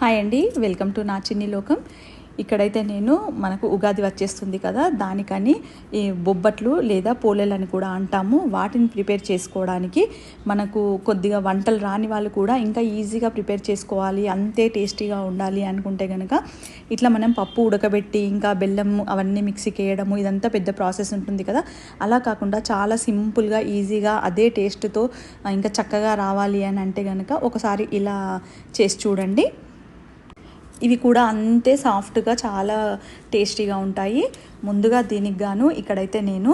Hi అండి welcome to నా చిన్ని లోకం. ఇక్కడైతే నేను మనకు ఉగాది వచ్చేస్తుంది కదా దానికని ఈ బొబ్బట్లు లేదా పోలేలని కూడా అంటాము. వాటిని ప్రిపేర్ చేసుకోవడానికి మనకు కొద్దిగా వంటలు రాని వాళ్ళు కూడా ఇంకా ఈజీగా ప్రిపేర్ చేసుకోవాలి అంతే టేస్టీగా ఉండాలి అనుకుంటే కనుక ఇట్లా మనం పప్పు ఉడకబెట్టి ఇంకా బెల్లం అవన్నీ మిక్సీకి వేయడము ఇదంతా పెద్ద ప్రాసెస్ ఉంటుంది కదా. అలా కాకుండా చాలా సింపుల్గా ఈజీగా అదే టేస్ట్తో ఇంకా చక్కగా రావాలి అని అంటే కనుక ఒకసారి ఇలా చేసి చూడండి. ఇవి కూడా అంతే సాఫ్ట్గా చాలా టేస్టీగా ఉంటాయి. ముందుగా దీనికి గాను ఇక్కడైతే నేను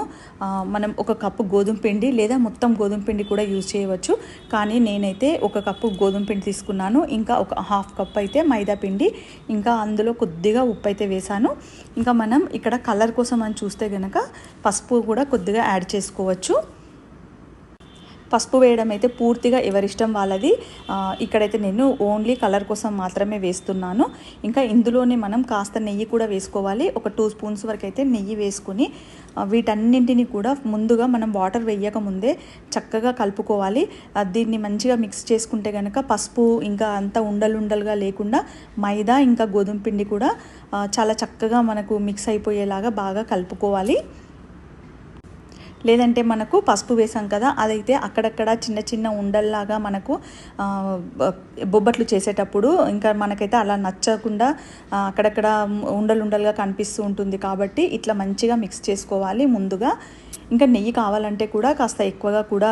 మనం ఒక కప్పు గోధుమ పిండి లేదా మొత్తం గోధుమ పిండి కూడా యూజ్ చేయవచ్చు. కానీ నేనైతే ఒక కప్పు గోధుమ పిండి తీసుకున్నాను. ఇంకా ఒక హాఫ్ కప్ అయితే మైదా పిండి ఇంకా అందులో కొద్దిగా ఉప్పు అయితే వేసాను. ఇంకా మనం ఇక్కడ కలర్ కోసం అని చూస్తే కనుక పసుపు కూడా కొద్దిగా యాడ్ చేసుకోవచ్చు. పసుపు వేయడం అయితే పూర్తిగా ఎవరిష్టం వాళ్ళది. ఇక్కడైతే నేను ఓన్లీ కలర్ కోసం మాత్రమే వేస్తున్నాను. ఇంకా ఇందులోనే మనం కాస్త నెయ్యి కూడా వేసుకోవాలి. ఒక టూ స్పూన్స్ వరకు అయితే నెయ్యి వేసుకొని వీటన్నింటినీ వీటన్నింటిని కూడా ముందుగా మనం వాటర్ వేయక ముందే చక్కగా కలుపుకోవాలి. దీన్ని మంచిగా మిక్స్ చేసుకుంటే కనుక పసుపు ఇంకా అంతా ఉండలుండలుగా లేకుండా మైదా ఇంకా గోధుమ పిండి కూడా చాలా చక్కగా మనకు మిక్స్ అయిపోయేలాగా బాగా కలుపుకోవాలి. లేదంటే మనకు పసుపు వేసాం కదా అదైతే అక్కడక్కడ చిన్న చిన్న ఉండల్లాగా మనకు బొబ్బట్లు చేసేటప్పుడు ఇంకా మనకైతే అలా నచ్చకుండా అక్కడక్కడ ఉండలుండలుగా కనిపిస్తూ ఉంటుంది కాబట్టి ఇట్లా మంచిగా మిక్స్ చేసుకోవాలి ముందుగా. ఇంకా నెయ్యి కావాలంటే కూడా కాస్త ఎక్కువగా కూడా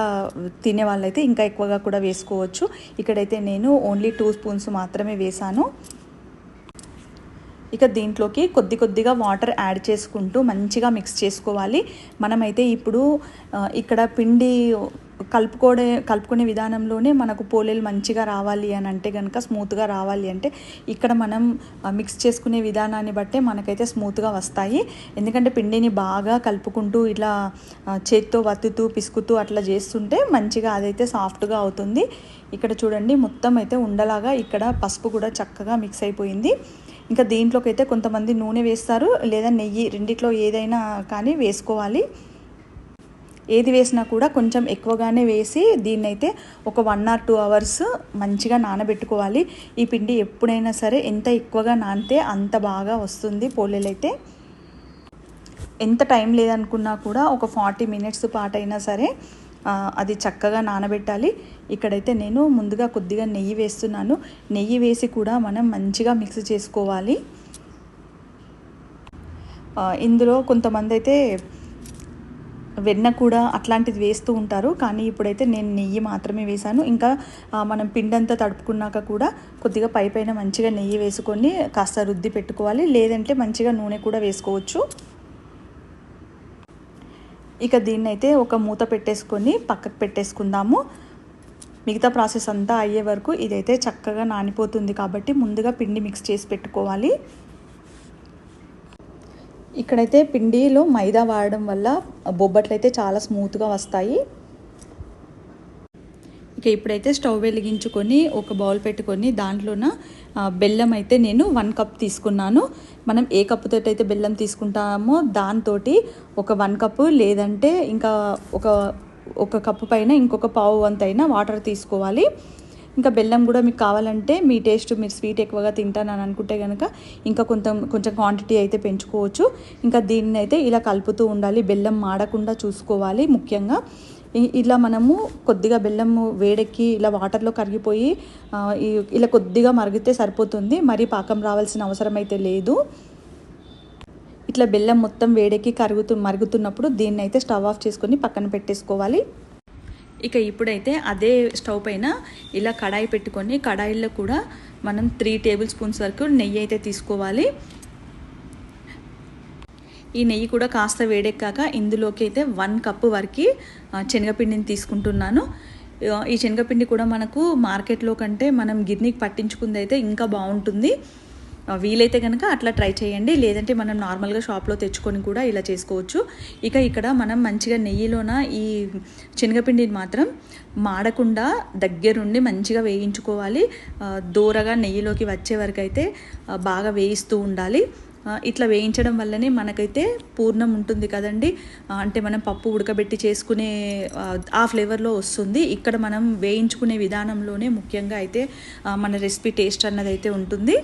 తినే వాళ్ళైతే ఇంకా ఎక్కువగా కూడా వేసుకోవచ్చు. ఇక్కడైతే నేను ఓన్లీ టూ స్పూన్స్ మాత్రమే వేసాను. ఇక దీంట్లోకి కొద్ది కొద్దిగా వాటర్ యాడ్ చేసుకుంటూ మంచిగా మిక్స్ చేసుకోవాలి. మనమైతే ఇప్పుడు ఇక్కడ పిండి కలుపుకోడే కలుపుకునే విధానంలోనే మనకు పోలేలు మంచిగా రావాలి అని అంటే కనుక స్మూత్గా రావాలి అంటే ఇక్కడ మనం మిక్స్ చేసుకునే విధానాన్ని బట్టే మనకైతే స్మూత్గా వస్తాయి. ఎందుకంటే పిండిని బాగా కలుపుకుంటూ ఇట్లా చేత్తో వత్తుతూ పిసుకుతూ అట్లా చేస్తుంటే మంచిగా అదైతే సాఫ్ట్గా అవుతుంది. ఇక్కడ చూడండి మొత్తం అయితే ఉండలాగా ఇక్కడ పసుపు కూడా చక్కగా మిక్స్ అయిపోయింది. ఇంకా దీంట్లోకి అయితే కొంతమంది నూనె వేస్తారు లేదా నెయ్యి రెండిట్లో ఏదైనా కానీ వేసుకోవాలి. ఏది వేసినా కూడా కొంచెం ఎక్కువగానే వేసి దీన్ని అయితే ఒక వన్ ఆర్ టూ అవర్స్ మంచిగా నానబెట్టుకోవాలి. ఈ పిండి ఎప్పుడైనా సరే ఎంత ఎక్కువగా నానితే అంత బాగా వస్తుంది పోలేలైతే. ఎంత టైం లేదనుకున్నా కూడా ఒక ఫార్టీ మినిట్స్ పాటైనా సరే అది చక్కగా నానబెట్టాలి. ఇక్కడైతే నేను ముందుగా కొద్దిగా నెయ్యి వేస్తున్నాను. నెయ్యి వేసి కూడా మనం మంచిగా మిక్స్ చేసుకోవాలి. ఇందులో కొంతమంది అయితే వెన్న కూడా అట్లాంటిది వేస్తూ ఉంటారు. కానీ ఇప్పుడైతే నేను నెయ్యి మాత్రమే వేశాను. ఇంకా మనం పిండంతా తడుపుకున్నాక కూడా కొద్దిగా పై మంచిగా నెయ్యి వేసుకొని కాస్త రుద్ది పెట్టుకోవాలి. లేదంటే మంచిగా నూనె కూడా వేసుకోవచ్చు. ఇక దీన్ని అయితే ఒక మూత పెట్టేసుకొని పక్కకు పెట్టేసుకుందాము. మిగతా ప్రాసెస్ అంతా అయ్యే వరకు ఇదైతే చక్కగా నానిపోతుంది కాబట్టి ముందుగా పిండి మిక్స్ చేసి పెట్టుకోవాలి. ఇక్కడైతే పిండిలో మైదా వాడడం వల్ల బొబ్బట్లు అయితే చాలా స్మూత్గా వస్తాయి. ఇక ఇప్పుడైతే స్టవ్ వెలిగించుకొని ఒక బౌల్ పెట్టుకొని దాంట్లోన బెల్లం అయితే నేను వన్ కప్ తీసుకున్నాను. మనం ఏ కప్పుతో అయితే బెల్లం తీసుకుంటామో దాంతో ఒక వన్ కప్పు లేదంటే ఇంకా ఒక ఒక కప్పు పైన ఇంకొక పావు వంతైనా వాటర్ తీసుకోవాలి. ఇంకా బెల్లం కూడా మీకు కావాలంటే మీ టేస్ట్ మీరు స్వీట్ ఎక్కువగా తింటానని అనుకుంటే కనుక ఇంకా కొంచెం కొంచెం క్వాంటిటీ అయితే పెంచుకోవచ్చు. ఇంకా దీన్ని అయితే ఇలా కలుపుతూ ఉండాలి. బెల్లం మాడకుండా చూసుకోవాలి ముఖ్యంగా. ఇలా మనము కొద్దిగా బెల్లము వేడెక్కి ఇలా వాటర్లో కరిగిపోయి ఇలా కొద్దిగా మరిగితే సరిపోతుంది. మరీ పాకం రావాల్సిన అవసరం అయితే లేదు. ఇట్లా బెల్లం మొత్తం వేడెక్కి కరుగుతూ మరుగుతున్నప్పుడు దీన్ని అయితే స్టవ్ ఆఫ్ చేసుకొని పక్కన పెట్టేసుకోవాలి. ఇక ఇప్పుడైతే అదే స్టవ్ పైన ఇలా కడాయి పెట్టుకొని కడాయిలో కూడా మనం త్రీ టేబుల్ స్పూన్స్ వరకు నెయ్యి అయితే తీసుకోవాలి. ఈ నెయ్యి కూడా కాస్త వేడెక్కాక ఇందులోకి అయితే వన్ కప్పు వరకు శనగపిండిని తీసుకుంటున్నాను. ఈ శనగపిండి కూడా మనకు మార్కెట్లో కంటే మనం గిర్నీకి పట్టించుకుంది అయితే ఇంకా బాగుంటుంది. వీలైతే కనుక అట్లా ట్రై చేయండి. లేదంటే మనం నార్మల్గా షాప్లో తెచ్చుకొని కూడా ఇలా చేసుకోవచ్చు. ఇక ఇక్కడ మనం మంచిగా నెయ్యిలోన ఈ శనగపిండిని మాత్రం మాడకుండా దగ్గరుండి మంచిగా వేయించుకోవాలి. దూరగా నెయ్యిలోకి వచ్చే వరకు అయితే బాగా వేయిస్తూ ఉండాలి. ఇట్లా వేయించడం వల్లనే మనకైతే పూర్ణం ఉంటుంది కదండి. అంటే మనం పప్పు ఉడకబెట్టి చేసుకునే ఆ, ఫ్లేవర్లో వస్తుంది. ఇక్కడ మనం వేయించుకునే విధానంలోనే ముఖ్యంగా అయితే మన రెసిపీ టేస్ట్ అన్నది అయితే ఉంటుంది.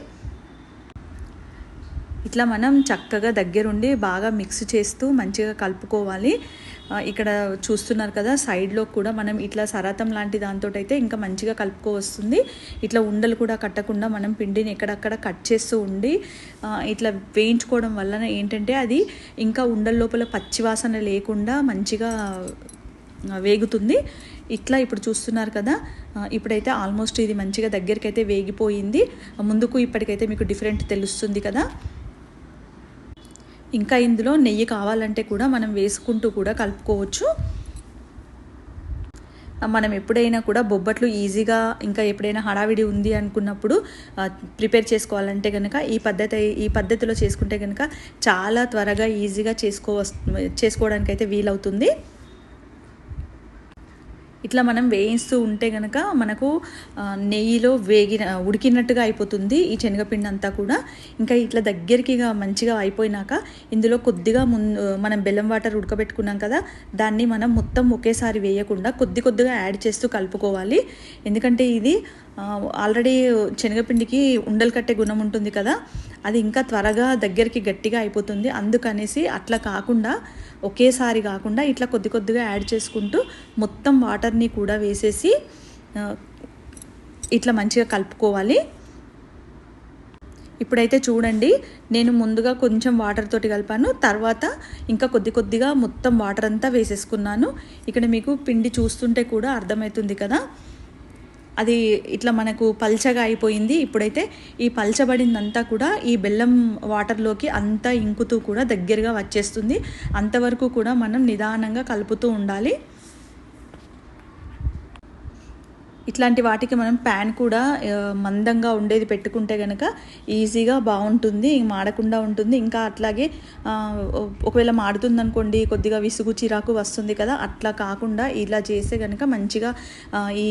ఇట్లా మనం చక్కగా దగ్గరుండి బాగా మిక్స్ చేస్తూ మంచిగా కలుపుకోవాలి. ఇక్కడ చూస్తున్నారు కదా సైడ్లో కూడా మనం ఇట్లా సరాతం లాంటి దాంతో అయితే ఇంకా మంచిగా కలుపుకో వస్తుంది. ఇట్లా ఉండలు కూడా కట్టకుండా మనం పిండిని ఎక్కడక్కడ కట్ చేస్తూ ఉండి ఇట్లా వేయించుకోవడం వలన ఏంటంటే అది ఇంకా ఉండల లోపల పచ్చివాసన లేకుండా మంచిగా వేగుతుంది. ఇట్లా ఇప్పుడు చూస్తున్నారు కదా ఇప్పుడైతే ఆల్మోస్ట్ ఇది మంచిగా దగ్గరికి అయితే వేగిపోయింది. ముందుకు ఇప్పటికైతే మీకు డిఫరెంట్ తెలుస్తుంది కదా. ఇంకా ఇందులో నెయ్యి కావాలంటే కూడా మనం వేసుకుంటూ కూడా కలుపుకోవచ్చు. మనం ఎప్పుడైనా కూడా బొబ్బట్లు ఈజీగా ఇంకా ఎప్పుడైనా హడావిడి ఉంది అనుకున్నప్పుడు ప్రిపేర్ చేసుకోవాలంటే కనుక ఈ పద్ధతి ఈ పద్ధతిలో చేసుకుంటే కనుక చాలా త్వరగా ఈజీగా చేసుకో చేసుకోవడానికి అయితే వీలవుతుంది. ఇట్లా మనం వేయిస్తూ ఉంటే కనుక మనకు నెయ్యిలో వేగిన ఉడికినట్టుగా అయిపోతుంది ఈ శనగపిండి అంతా కూడా. ఇంకా ఇట్లా దగ్గరికి మంచిగా అయిపోయినాక ఇందులో కొద్దిగా ముందు మనం బెల్లం వాటర్ ఉడకబెట్టుకున్నాం కదా దాన్ని మనం మొత్తం ఒకేసారి వేయకుండా కొద్ది కొద్దిగా యాడ్ చేస్తూ కలుపుకోవాలి. ఎందుకంటే ఇది ఆల్రెడీ శనగపిండికి ఉండలు కట్టే గుణం ఉంటుంది కదా అది ఇంకా త్వరగా దగ్గరికి గట్టిగా అయిపోతుంది. అందుకనేసి అట్లా కాకుండా ఒకేసారి కాకుండా ఇట్లా కొద్ది కొద్దిగా యాడ్ చేసుకుంటూ మొత్తం వాటర్ని కూడా వేసేసి ఇట్లా మంచిగా కలుపుకోవాలి. ఇప్పుడైతే చూడండి నేను ముందుగా కొంచెం వాటర్ తోటి కలిపాను. తర్వాత ఇంకా కొద్ది కొద్దిగా మొత్తం వాటర్ అంతా వేసేసుకున్నాను. ఇక్కడ మీకు పిండి చూస్తుంటే కూడా అర్థమవుతుంది కదా. అది ఇట్లా మనకు పల్చగా అయిపోయింది. ఇప్పుడైతే ఈ పల్చబడిందంతా కూడా ఈ బెల్లం వాటర్లోకి అంతా ఇంకుతూ కూడా దగ్గరగా వచ్చేస్తుంది. అంతవరకు కూడా మనం నిదానంగా కలుపుతూ ఉండాలి. ఇట్లాంటి వాటికి మనం ప్యాన్ కూడా మందంగా ఉండేది పెట్టుకుంటే కనుక ఈజీగా బాగుంటుంది మాడకుండా ఉంటుంది. ఇంకా అట్లాగే ఒకవేళ మాడుతుంది అనుకోండి కొద్దిగా విసుగు చిరాకు వస్తుంది కదా అట్లా కాకుండా ఇలా చేస్తే కనుక మంచిగా ఈ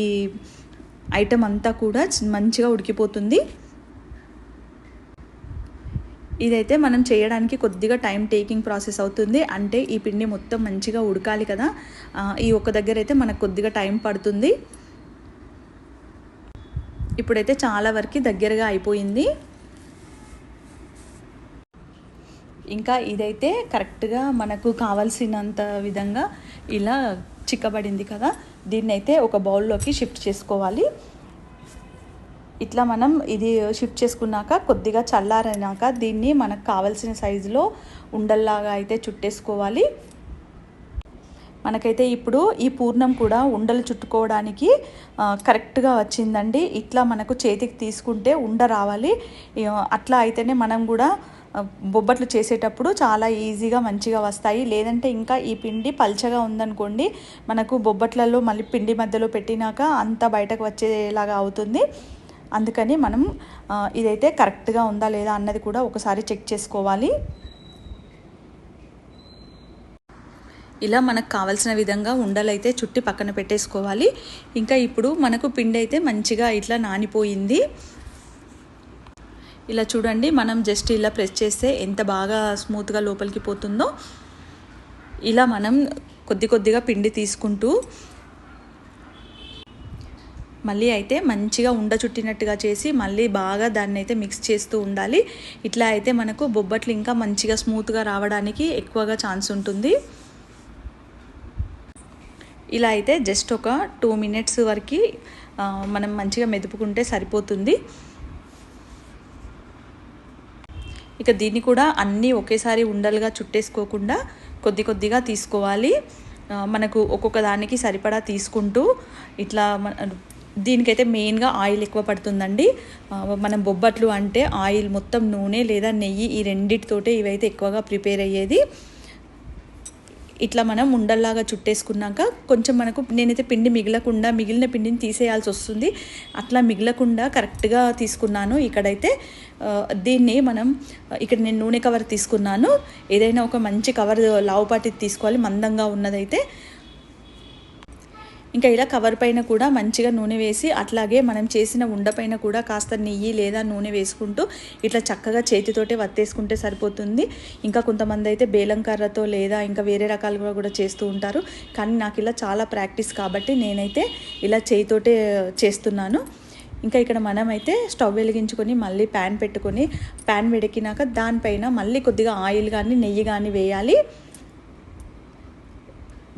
ఐటమ్ అంతా కూడా మంచిగా ఉడికిపోతుంది. ఇదైతే మనం చేయడానికి కొద్దిగా టైం టేకింగ్ ప్రాసెస్ అవుతుంది. అంటే ఈ పిండి మొత్తం మంచిగా ఉడకాలి కదా. ఈ ఒక్క దగ్గర అయితే మనకు కొద్దిగా టైం పడుతుంది. ఇప్పుడైతే చాలా వరకు దగ్గరగా అయిపోయింది. ఇంకా ఇదైతే కరెక్ట్గా మనకు కావాల్సినంత విధంగా ఇలా చిక్కబడింది కదా దీన్ని అయితే ఒక బౌల్లోకి షిఫ్ట్ చేసుకోవాలి. ఇట్లా మనం ఇది షిఫ్ట్ చేసుకున్నాక కొద్దిగా చల్లారినాక దీన్ని మనకు కావాల్సిన సైజులో ఉండల్లాగా అయితే చుట్టేసుకోవాలి. మనకైతే ఇప్పుడు ఈ పూర్ణం కూడా ఉండలు చుట్టుకోవడానికి కరెక్ట్గా వచ్చిందండి. ఇట్లా మనకు చేతికి తీసుకుంటే ఉండ రావాలి. అట్లా అయితేనే మనం కూడా బొబ్బట్లు చేసేటప్పుడు చాలా ఈజీగా మంచిగా వస్తాయి. లేదంటే ఇంకా ఈ పిండి పల్చగా ఉందనుకోండి మనకు బొబ్బట్లలో మళ్ళీ పిండి మధ్యలో పెట్టినాక అంతా బయటకు వచ్చేలాగా అవుతుంది. అందుకని మనం ఇదైతే కరెక్ట్గా ఉందా లేదా అన్నది కూడా ఒకసారి చెక్ చేసుకోవాలి. ఇలా మనకు కావాల్సిన విధంగా ఉండలైతే చుట్టి పక్కన పెట్టేసుకోవాలి. ఇంకా ఇప్పుడు మనకు పిండి అయితే మంచిగా ఇట్లా నానిపోయింది. ఇలా చూడండి మనం జస్ట్ ఇలా ప్రెస్ చేస్తే ఎంత బాగా స్మూత్గా లోపలికి పోతుందో. ఇలా మనం కొద్ది కొద్దిగా పిండి తీసుకుంటూ మళ్ళీ అయితే మంచిగా ఉండ చుట్టినట్టుగా చేసి మళ్ళీ బాగా దాన్ని అయితే మిక్స్ చేస్తూ ఉండాలి. ఇట్లా అయితే మనకు బొబ్బట్లు ఇంకా మంచిగా స్మూత్గా రావడానికి ఎక్కువగా ఛాన్స్ ఉంటుంది. ఇలా అయితే జస్ట్ ఒక టూ మినిట్స్ వరకు మనం మంచిగా మెదుపుకుంటే సరిపోతుంది. ఇక దీన్ని కూడా అన్నీ ఒకేసారి ఉండలుగా చుట్టేసుకోకుండా కొద్ది కొద్దిగా తీసుకోవాలి. మనకు ఒక్కొక్క దానికి సరిపడా తీసుకుంటూ ఇట్లా మన దీనికైతే మెయిన్గా ఆయిల్ ఎక్కువ పడుతుందండి. మనం బొబ్బట్లు అంటే ఆయిల్ మొత్తం నూనె లేదా నెయ్యి ఈ రెండిటితోటే ఇవైతే ఎక్కువగా ప్రిపేర్ అయ్యేది. ఇట్లా మనం ఉండల్లాగా చుట్టేసుకున్నాక కొంచెం మనకు నేనైతే పిండి మిగలకుండా మిగిలిన పిండిని తీసేయాల్సి వస్తుంది. అట్లా మిగలకుండా కరెక్ట్గా తీసుకున్నాను. ఇక్కడైతే దీన్ని మనం ఇక్కడ నేను నూనె కవర్ తీసుకున్నాను. ఏదైనా ఒక మంచి కవర్ లావుపాటి తీసుకోవాలి. మందంగా ఉన్నదైతే ఇంకా ఇలా కవర్ పైన కూడా మంచిగా నూనె వేసి అట్లాగే మనం చేసిన ఉండ పైన కూడా కాస్త నెయ్యి లేదా నూనె వేసుకుంటూ ఇట్లా చక్కగా చేతితోటే వత్తేసుకుంటే సరిపోతుంది. ఇంకా కొంతమంది అయితే బేలం కర్రతో లేదా ఇంకా వేరే రకాలుగా కూడా చేస్తూ ఉంటారు. కానీ నాకు ఇలా చాలా ప్రాక్టీస్ కాబట్టి నేనైతే ఇలా చేయితోటే చేస్తున్నాను. ఇంకా ఇక్కడ మనమైతే స్టవ్ వెలిగించుకొని మళ్ళీ ప్యాన్ పెట్టుకొని ప్యాన్ వెడికినాక దానిపైన మళ్ళీ కొద్దిగా ఆయిల్ కానీ నెయ్యి కానీ వేయాలి.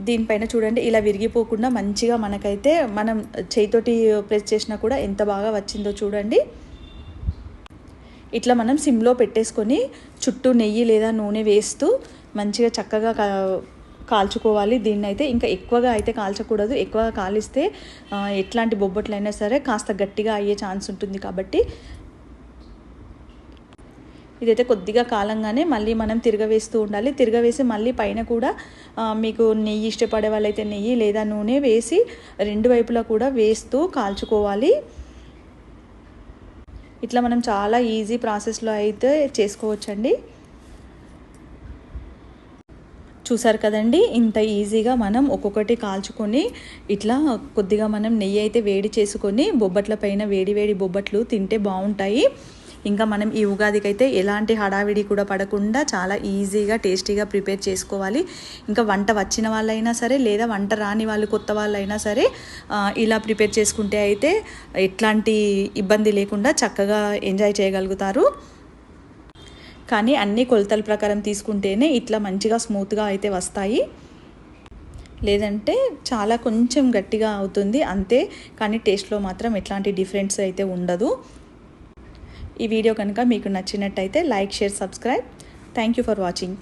దీనిపైన చూడండి ఇలా విరిగిపోకుండా మంచిగా మనకైతే మనం చేయితోటి ప్రెస్ చేసినా కూడా ఎంత బాగా వచ్చిందో చూడండి. ఇట్లా మనం సిమ్లో పెట్టేసుకొని చుట్టూ నెయ్యి లేదా నూనె వేస్తూ మంచిగా చక్కగా కాల్చుకోవాలి. దీన్ని అయితే ఇంకా ఎక్కువగా అయితే కాల్చకూడదు. ఎక్కువగా కాలిస్తే ఎట్లాంటి బొబ్బట్లైనా సరే కాస్త గట్టిగా అయ్యే ఛాన్స్ ఉంటుంది కాబట్టి ఇదైతే కొద్దిగా కాలంగానే మళ్ళీ మనం తిరగవేస్తూ ఉండాలి. తిరగవేసి మళ్ళీ పైన కూడా మీకు నెయ్యి ఇష్టపడే వాళ్ళైతే నెయ్యి లేదా నూనె వేసి రెండు వైపులా కూడా వేస్తూ కాల్చుకోవాలి. ఇట్లా మనం చాలా ఈజీ ప్రాసెస్లో అయితే చేసుకోవచ్చండి. చూసారు కదండి ఇంత ఈజీగా మనం ఒక్కొక్కటి కాల్చుకొని ఇట్లా కొద్దిగా మనం నెయ్యి అయితే వేడి చేసుకొని బొబ్బట్ల పైన వేడి వేడి బొబ్బట్లు తింటే బాగుంటాయి. ఇంకా మనం ఈ ఉగాదికి అయితే ఎలాంటి హడావిడి కూడా పడకుండా చాలా ఈజీగా టేస్టీగా ప్రిపేర్ చేసుకోవాలి. ఇంకా వంట వచ్చిన వాళ్ళైనా సరే లేదా వంట రాని వాళ్ళు కొత్త వాళ్ళైనా సరే ఇలా ప్రిపేర్ చేసుకుంటే అయితే ఎట్లాంటి ఇబ్బంది లేకుండా చక్కగా ఎంజాయ్ చేయగలుగుతారు. కానీ అన్ని కొలతల ప్రకారం తీసుకుంటేనే ఇట్లా మంచిగా స్మూత్గా అయితే వస్తాయి. లేదంటే చాలా కొంచెం గట్టిగా అవుతుంది అంతే. కానీ టేస్ట్లో మాత్రం ఎట్లాంటి డిఫరెన్స్ అయితే ఉండదు. ఈ వీడియో కనుక మీకు నచ్చినట్టయితే like share subscribe. Thank you for watching